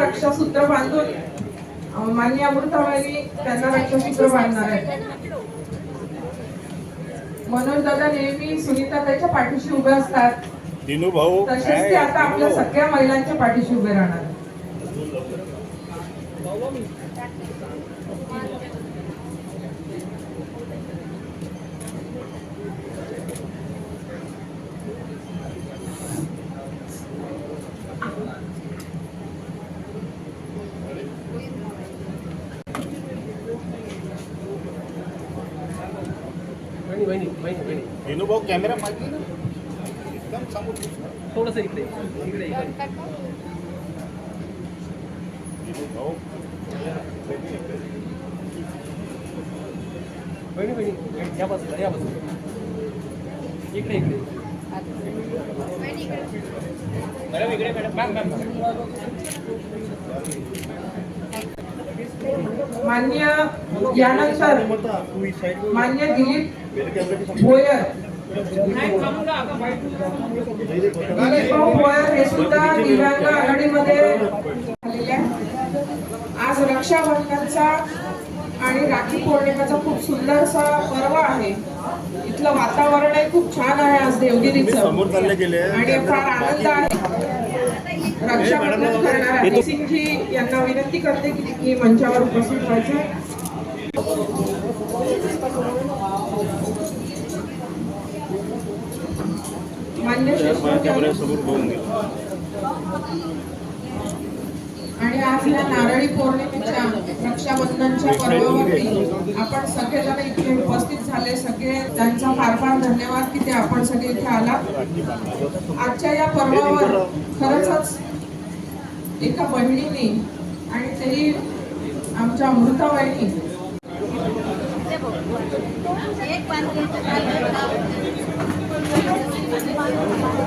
रक्षासूत्र बांधून मान्य अमृताबाई त्यांना रक्षासूत्र बांधणार आहे. मनोज दादा नेहमी सुनीताताईच्या पाठीशी उभे असतात. तसेच ते आता आपल्या सगळ्या महिलांच्या पाठीशी उभे राहणार. दिनू भाऊ कॅमेरा मागे ना. एकदम समोर थोडस इकडे इकडे बहिणी बहिणी या बाजूला या बाजूला. इकडे इकडे. मॅडम इकडे मॅडम मॅम मॅम मान्य यानंतर मान्य दिलीप भोयर दिलीप भाऊ भोयर हे सुद्धा दिव्यांग आघाडीमध्ये आहे. आज रक्षाबंधनचा आणि राखी पौर्णिमेचा खूप सुंदरसा पर्व आहे. इथलं वातावरणही खूप छान आहे आज देवगिरीचं. आणि फार आनंद आहे. रक्षाबंधन करणाऱ्या सिंगजी यांना विनंती करते की की मंचावर उपस्थित व्हायचं. आणि आज या नारळी पौर्णिमेच्या रक्षाबंधनच्या पर्वावरती आपण सगळेजण इथे उपस्थित झाले. सगळे त्यांचा फार फार धन्यवाद की ते आपण सगळे इथे आलात. आजच्या या पर्वावर खरंच एका बहिणीने आणि तेही आमच्या अमृताबाईंनी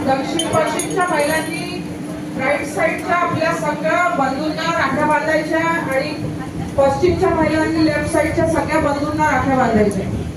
दक्षिण पश्चिमच्या महिलांनी राईट साईडच्या आपल्या सगळ्या बंधूंना राख्या बांधायच्या आणि पश्चिमच्या महिलांनी लेफ्ट साईडच्या सगळ्या बंधूंना राख्या बांधायच्या.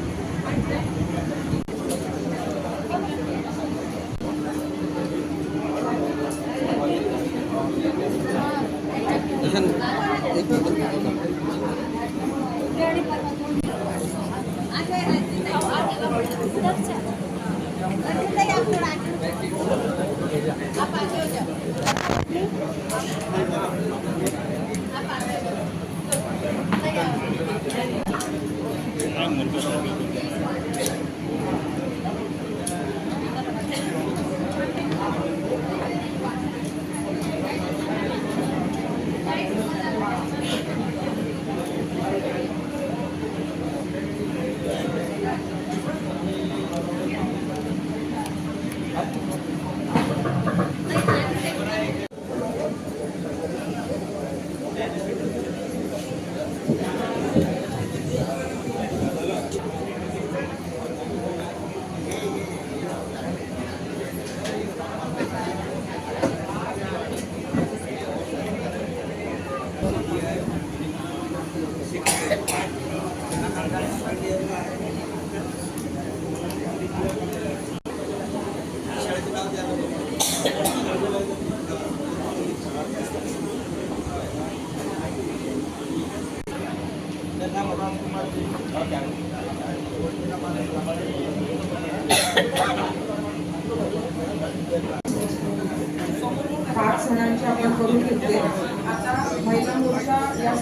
पाच जणांचे आपण करून घेतले. आता महिला मोर्चा या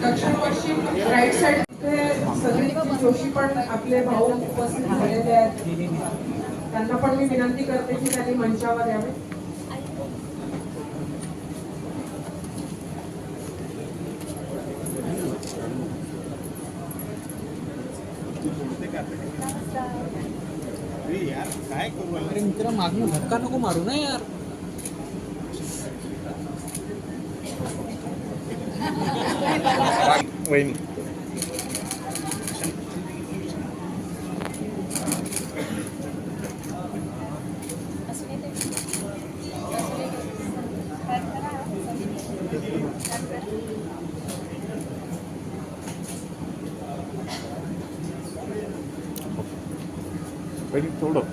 दक्षिण पश्चिम राईट साईड सगळे जोशी पण आपले भाऊ उपस्थित झालेले आहेत. त्यांना पण मी विनंती करते की त्यांनी मंचावर यावे अरे यार काय करू राहिला? अरे मित्रा मागून धक्का नको मारू ना यार वहिनी വെരി ചൂടും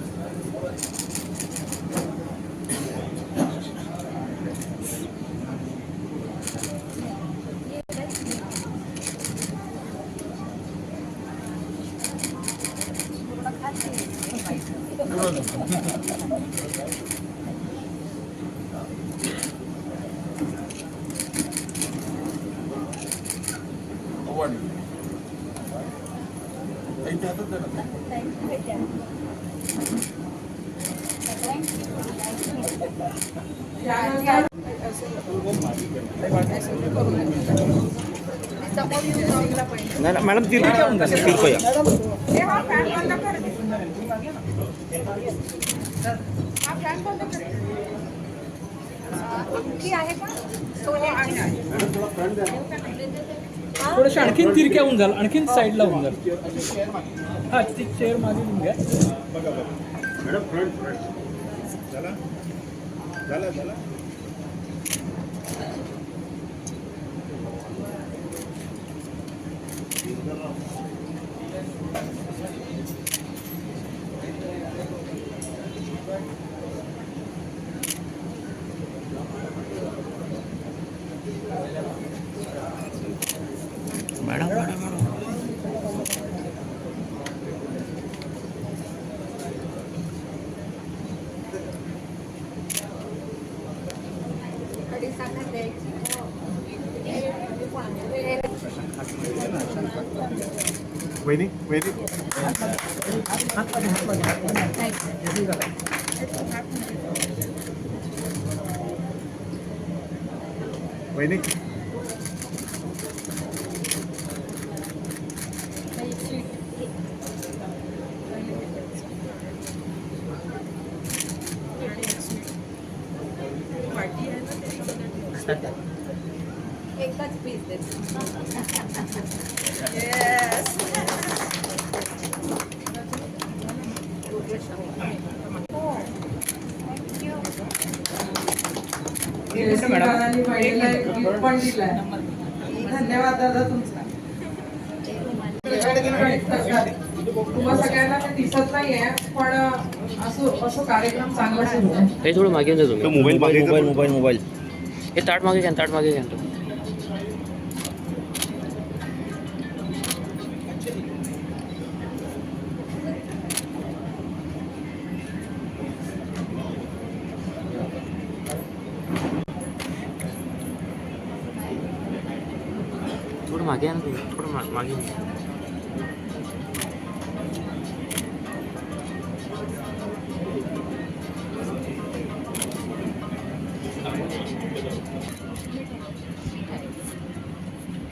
त्यानंतर नाही मॅडम तिरपं तिरपं या फॅन बंद कर फॅन बंद कर अंगठी आहे का सोन्याची आणखीन तिरक्या होऊन जाल आणखीन साईडला होऊन जाल. हा ती चेअर मागे घेऊन घ्या. मॅडम फ्रंट फ्रंट झाला झाला झाला वहिनी वहिनी वहिनी एकच पीस देते दादांनी पण दिलाय. धन्यवाद दादा तुमचा. तुम्हा सगळ्यांना ते दिसत नाहीये पण असं असं कार्यक्रम चांगला सुरू आहे. हे थोडं मागे येऊन जा तो तुम्ही मोबाईल मागे मोबाईल. Mobile mobile. हे ताट मागे घ्या ताट मागे घ्या. मागे या ना तुम्ही थोडं मा- मागे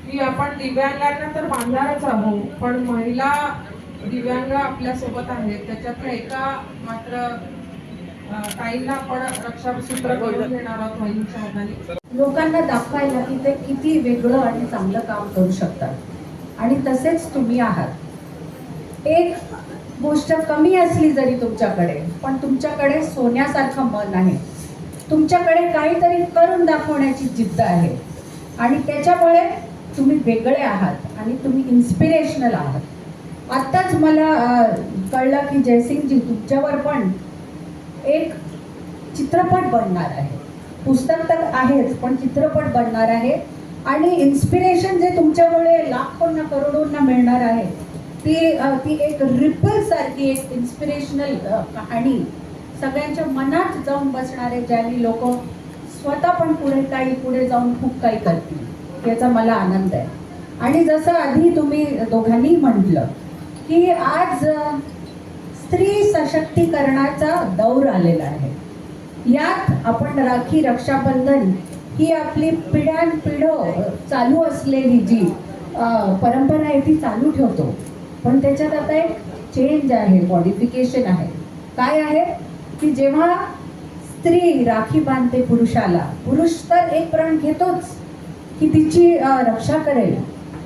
की आपण दिव्यांगांना तर बांधणारच आहोत पण महिला दिव्यांग आपल्यासोबत आहेत. त्याच्यातल्या एका मात्र ताईंना आपण रक्षासूत्र करून घेणार आहोत महिलांच्या हाताने लोकांना दाखवायला की ते किती वेगळं आणि चांगलं काम करू शकतात. आणि तसेच तुम्ही आहात. एक गोष्ट कमी असली जरी तुमच्याकडे पण तुमच्याकडे सोन्यासारखं मन आहे. तुमच्याकडे काहीतरी करून दाखवण्याची जिद्द आहे. आणि त्याच्यामुळे तुम्ही वेगळे आहात आणि तुम्ही इन्स्पिरेशनल आहात. आत्ताच मला कळलं की जयसिंगजी तुमच्यावर पण एक चित्रपट बनणार आहे. पुस्तक तर आहेच पण चित्रपट बनणार आहे. आणि इन्स्पिरेशन जे तुमच्यामुळे लाखोंना करोडोंना मिळणार आहे ती ती एक रिपल सारखी एक इन्स्पिरेशनल कहाणी सगळ्यांच्या मनात जाऊन बसणारे ज्यांनी लोक स्वतः पण पुढे काही पुढे जाऊन खूप काही करतील याचा मला आनंद आहे. आणि जसं आधी तुम्ही दोघांनी म्हटलं की आज स्त्री सशक्तीकरणाचा दौर आलेला आहे. यात आपण राखी रक्षाबंधन ही आपली पिढ्यानपिढं चालू असलेली जी परंपरा आहे ती चालू ठेवतो. पण त्याच्यात आता एक चेंज आहे मॉडिफिकेशन आहे. काय आहे? की जेव्हा स्त्री राखी बांधते पुरुषाला पुरुष तर एक प्रण घेतोच की तिची रक्षा करेल.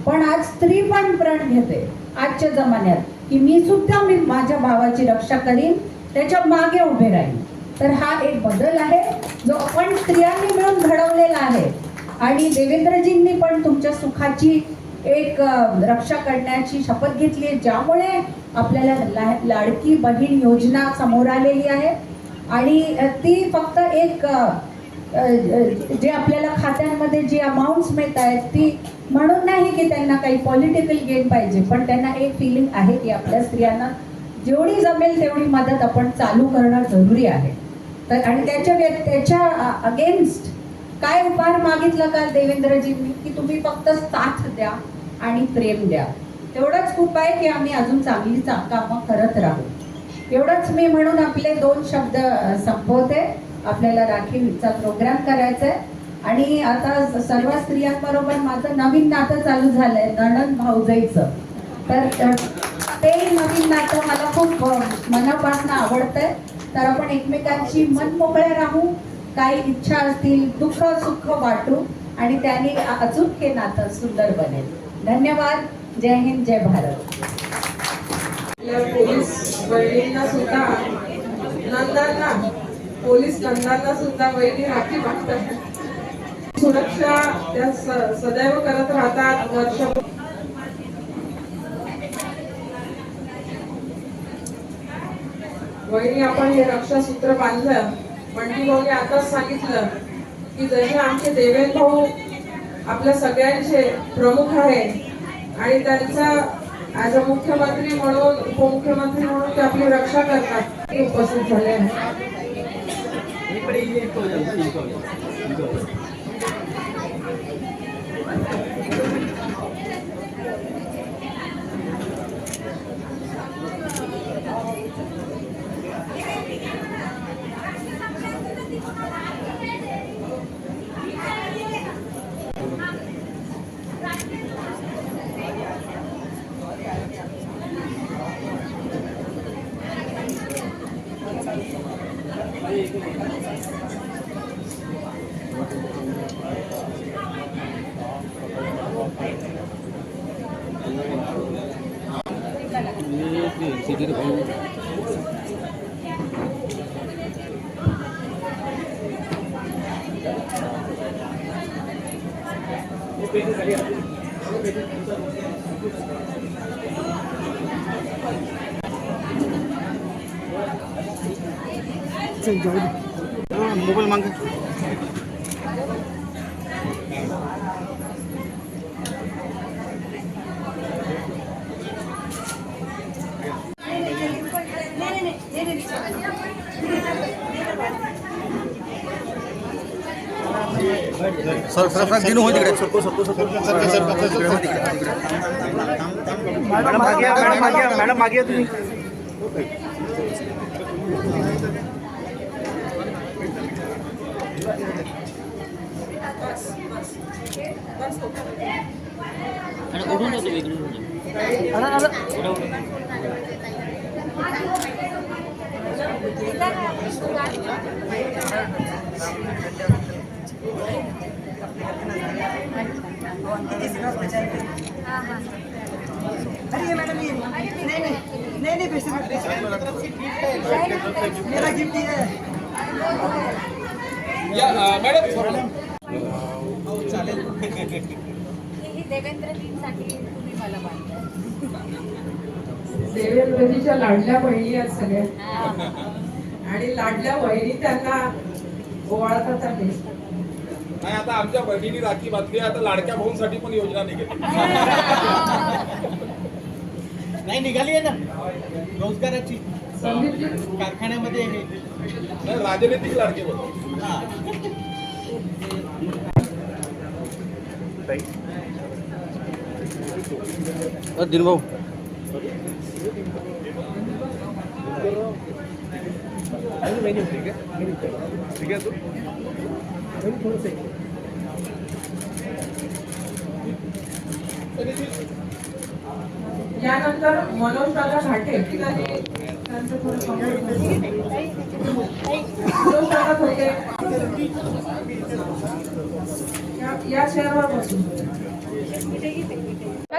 पण आज स्त्री पण प्रण घेते आजच्या जमान्यात. की मी सुद्धा मी माझ्या भावाची रक्षा करीन त्याच्यामागे उभे राहीन. तर हा एक बदल आहे जो आपण स्त्रियांनी मिळून घडवलेला आहे. आणि देवेंद्रजींनी पण तुमच्या सुखाची एक रक्षा करण्याची शपथ घेतली आहे ज्यामुळे आपल्याला ला, लाडकी बहीण योजना समोर आलेली आहे. आणि ती फक्त एक जे आपल्याला खात्यांमध्ये जी अमाऊंट्स मिळत आहेत ती म्हणून नाही की त्यांना काही पॉलिटिकल गेम पाहिजे पण त्यांना एक फिलिंग आहे की आपल्या स्त्रियांना जेवढी जमेल तेवढी मदत आपण चालू करणं जरुरी आहे. तर आणि त्याच्या त्याच्या अगेन्स्ट काय उपहार मागितला काल देवेंद्रजींनी की तुम्ही फक्त साथ द्या आणि प्रेम द्या. तेवढंच खूप आहे की आम्ही अजून चांगली चा- कामं करत राहू. एवढंच मी म्हणून आपले दोन शब्द संपवते. आपल्याला राखीचा प्रोग्राम करायचा आहे आणि आता सर्व स्त्रियांबरोबर माझं नवीन नातं चालू झालंय नणन भाऊजाईचं. तर ते नवीन नातं मला खूप मनापासून आवडतंय. तर आपण एकमेकांची मन मोकळे राहू काही इच्छा असतील दुःख सुख वाटू आणि त्याने अचूक अजून हे नातं सुंदर बनेल. धन्यवाद. जय हिंद जय भारत. पोलीस बहिणींना सुद्धा नंदांना पोलीस नंदांना सुद्धा बहिणी राखी मागतात सुरक्षा त्या सदैव करत राहतात वर्ष वहिनी आपण हे रक्षासूत्र बांधलं. पंडित भाऊने आताच सांगितलं की जसे आमचे देवेंद्र भाऊ आपल्या सगळ्यांचे प्रमुख आहे आणि त्यांचा ऍज अ मुख्यमंत्री म्हणून उपमुख्यमंत्री म्हणून ते आपली रक्षा करतात. ते उपस्थित झाले आहेत. Ini sih, sih मोबाईल माग सर सर सर दिनू हो तिकडे सरको सरको सरको मॅडम मागे या, मॅडम मागे या, मॅडम मागे या तुम्ही आणि उडून जातो वेगळी ही. देवेंद्रजींसाठी तुम्ही मला बांधताय देवेंद्रजीच्या लाडल्या बहिणी आहेत सगळ्या. आणि लाडल्या बहिणी त्यांना ओवाळतात आहे नाही आता आमच्या बहिणीने राखी बांधली आता लाडक्या भाऊंसाठी पण योजना निघेल. नाही निघाली आहे ना. रोजगाराची. कारखान्यामध्ये नाही, राजनैतिक लाडके भाऊ. दिन भाऊ यानंतर मनोज दादा घाटे. त्यांनी त्यांचं थोडं comment करू. मनोज दादा थोडे या- या चेअरवर बसून का त्यांना तिथे द्या. सगळ्या कार्यकर्त्यांना विनंती आहे की सगळ्यांनी बसून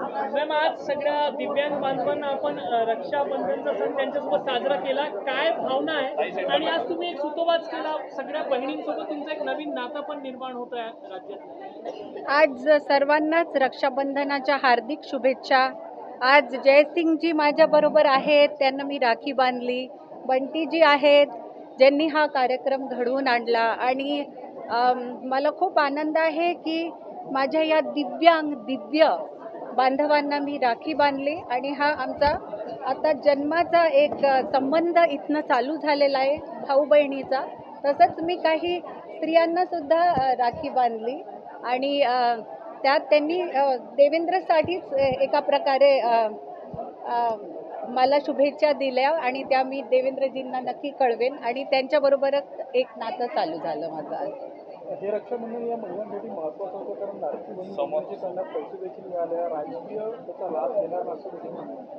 मॅम आज सगळ्या दिव्यांग बांधवांना आपण रक्षाबंधनचा सण त्यांच्यासोबत साजरा केला. काय भावना आहे? आणि आज तुम्ही एक सुतोवाच केला. सगळ्या बहिणींसोबत तुमचं एक नवीन नातं पण निर्माण होत आहे राज्यात. आज सर्वांनाच रक्षाबंधनाच्या हार्दिक शुभेच्छा. आज जयसिंगजी माझ्याबरोबर आहेत. त्यांना मी राखी बांधली. बंटीजी आहेत. ज्यांनी हा कार्यक्रम घडवून आणला. आणि मला खूप आनंद आहे की माझ्या या दिव्यांग दिव्य बांधवांना मी राखी बांधली आणि हा आमचा आता जन्माचा एक संबंध इथनं चालू झालेला आहे भाऊ बहिणीचा. तसंच मी काही स्त्रियांना सुद्धा राखी बांधली आणि त्यात त्यांनी देवेंद्रसाठीच एका प्रकारे मला शुभेच्छा दिल्या आणि त्या मी देवेंद्रजींना नक्की कळवेन आणि त्यांच्याबरोबरच एक नातं चालू झालं माझं आज. हे रक्षाबंधन या महिलांसाठी महत्वाचं होतं कारण लाडकी बहीण योजनेचे त्यांना पैसे देखील मिळाले राजकीय त्याचा लाभ घेणार असं देखील म्हणणं आहे.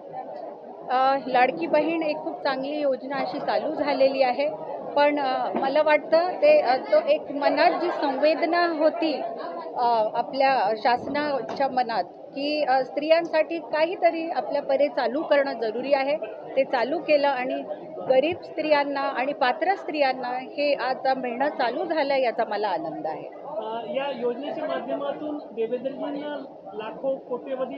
अ, लाडकी बहीण एक खूप चांगली योजना अशी चालू झालेली आहे पण मला वाटतं ते तो एक मनात जी संवेदना होती आपल्या शासनाच्या मनात की स्त्रियांसाठी काहीतरी आपल्या परे चालू करणं जरुरी आहे ते चालू केलं आणि गरीब स्त्रियांना आणि पात्र स्त्रियांना हे आता मिळणं चालू झालं याचा मला आनंद आहे. या योजनेच्या माध्यमातून देवेंद्रजींना लाखो कोट्यवधी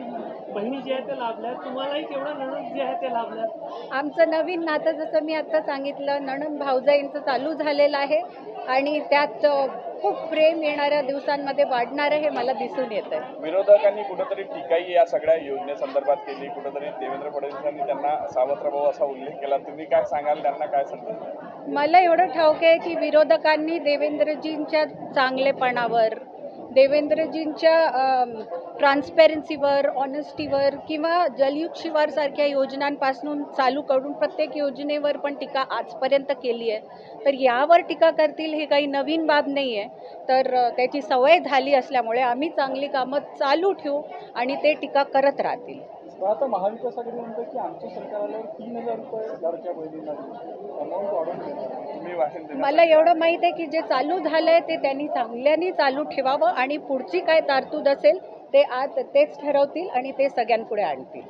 बहिणी जे आहेत त्या लाभल्या तुम्हालाही केवढं नणद जे आहे ते लाभल्या आमचं नवीन नातं जसं मी आता सांगितलं नणंद भाऊजाईंचं चालू झालेलं आहे. आणि त्यात खूप प्रेम येणाऱ्या दिवसांमध्ये वाढणारं हे मला दिसून येतं आहे विरोधकांनी कुठेतरी टीकाही या सगळ्या योजनेसंदर्भात केली. कुठेतरी देवेंद्र फडणवीसांनी त्यांना सावत्र भाऊ असा उल्लेख केला. तुम्ही काय सांगाल? त्यांना काय सांगाल मला एवढं ठाऊक आहे की विरोधकांनी देवेंद्रजींच्या चांगलेपणावर देवेंद्रजींच्या ट्रान्सपेरन्सीवर ऑनेस्टीवर किंवा जलयुग शिवारसारख्या योजनांपासून चालू करून प्रत्येक योजनेवर पण टीका आजपर्यंत केली आहे. तर यावर टीका करतील ही काही नवीन बाब नाही आहे तर त्याची सवय झाली असल्यामुळे आम्ही चांगली कामं चालू ठेवू आणि ते टीका करत राहतील. आता महाविकास आघाडी म्हणतो की आमच्या सरकारला तीन हजार रुपये मला एवढं माहीत आहे की जे चालू झालंय ते त्यांनी चांगल्यानी चालू ठेवावं आणि पुढची काय तरतूद असेल ते आज तेच ठरवतील आणि ते सगळ्यांपुढे आणतील.